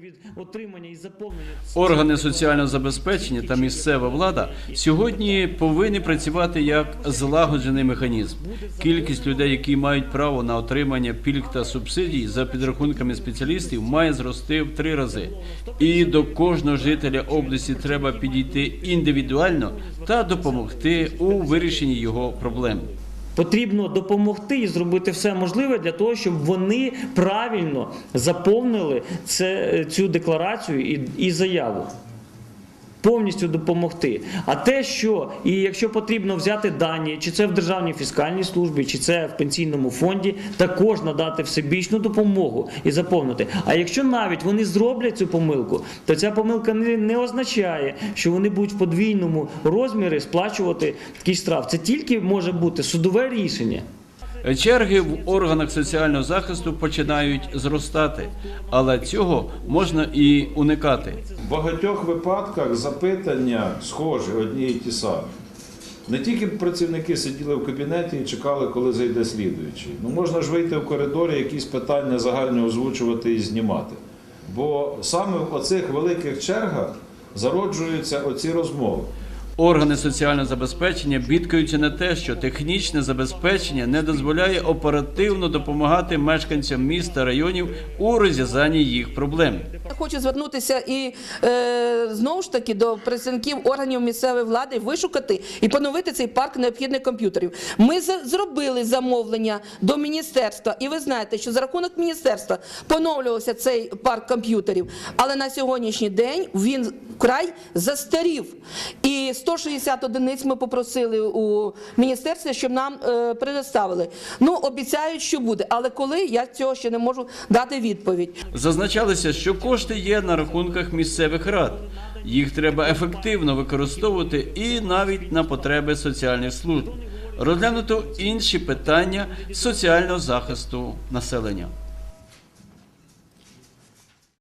від отримання і заповнення Органи соціального забезпечення та місцева влада сьогодні повинні працювати як злагоджений механізм. Кількість людей, які мають право на отримання пільг та субсидій за підрахунками спеціалістів, має зрости в три рази. І до кожного жителя області треба підійти індивідуально та допомогти у вирішенні його проблем. Потрібно допомогти і зробити все можливе для того, щоб вони правильно заповнили це, цю декларацію і, і заяву. Повністю допомогти. А те, що і якщо потрібно взяти дані, чи це в Державній фіскальній службі, чи це в пенсійному фонді, також надати всебічну допомогу і заповнити. А якщо навіть вони зроблять цю помилку, то ця помилка не, не означає, що вони будуть в подвійному розмірі сплачувати такий штраф. Це тільки може бути судове рішення. Черги в органах соціального захисту починають зростати, але цього можна і уникати. В багатьох випадках запитання схожі, одні і ті самі. Не тільки працівники сиділи в кабінеті і чекали, коли зайде слідуючий. Ну можна ж вийти в коридорі, якісь питання загально озвучувати і знімати. Бо саме в оцих великих чергах зароджуються оці розмови. Органи соціального забезпечення бідкаються на те, що технічне забезпечення не дозволяє оперативно допомагати мешканцям міст та районів у розв'язанні їх проблем. Я хочу звернутися і е, знову ж таки до представників органів місцевої влади вишукати і поновити цей парк необхідних комп'ютерів. Ми зробили замовлення до міністерства, і ви знаєте, що за рахунок міністерства поновлювався цей парк комп'ютерів. Але на сьогоднішній день він вкрай застарів. І 160 одиниць ми попросили у міністерстві, щоб нам е, предоставили. Ну обіцяють, що буде, але коли я цього ще не можу дати відповідь. Зазначалося, що кошти є на рахунках місцевих рад. Їх треба ефективно використовувати і навіть на потреби соціальних служб. Розглянуто інші питання соціального захисту населення.